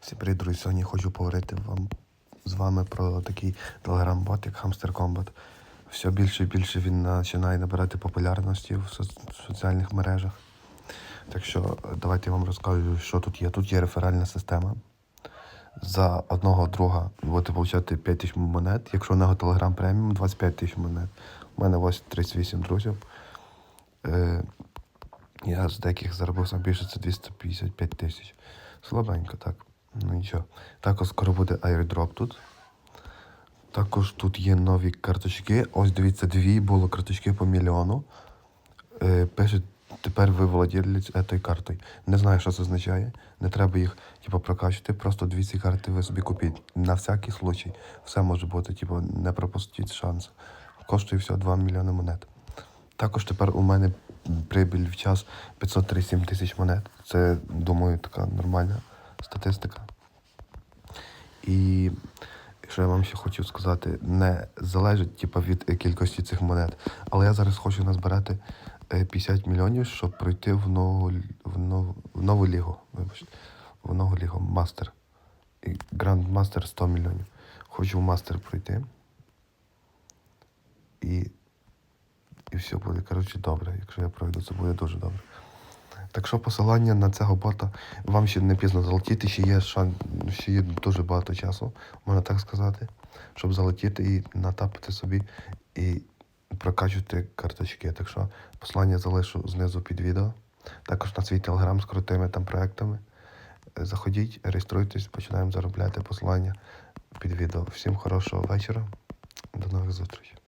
Всім привіт, друзі. Сьогодні хочу поговорити вам з вами про такий телеграм-бот, як Hamster Combat. Все більше і більше він починає набирати популярності в соціальних мережах. Так що е, давайте я вам розкажу, що тут є. Тут є реферальна система. За одного друга будете отримати 5 тисяч монет. Якщо у нього Telegram преміум, 25 тисяч монет. У мене ось 38 друзів. Е, я з деяких заробив сам більше, це 255 тисяч. Слабенько, так. Ну нічого. Також скоро буде airdrop тут. Також тут є нові карточки. Ось дивіться, дві було карточки по мільйону. Е, пише, тепер ви володіли цією картою. Не знаю, що це означає. Не треба їх типу, прокачувати. Просто дві ці карти ви собі купіть. На всякий случай. Все може бути, типу, не пропустіть шанс. Коштує всього 2 мільйони монет. Також тепер у мене прибіль в час 537 тисяч монет. Це, думаю, така нормальна статистика. І що я вам ще хотів сказати, не залежить типу, від е, кількості цих монет. Але я зараз хочу назбирати е, 50 мільйонів, щоб пройти в нову, в нову, в нову лігу. Вибачте, в нову лігу мастер. Грандмастер 100 мільйонів. Хочу в мастер пройти. І і все буде, коротше, добре. Якщо я пройду, це буде дуже добре. Так що посилання на цього бота вам ще не пізно залетіти, ще є шанс, ще є дуже багато часу, можна так сказати, щоб залетіти і натапити собі і прокачувати карточки. Так що посилання залишу знизу під відео. Також на свій телеграм з крутими там проектами. Е, Заходіть, реєструйтесь, починаємо заробляти посилання під відео. Всім хорошого вечора. До нових зустрічей.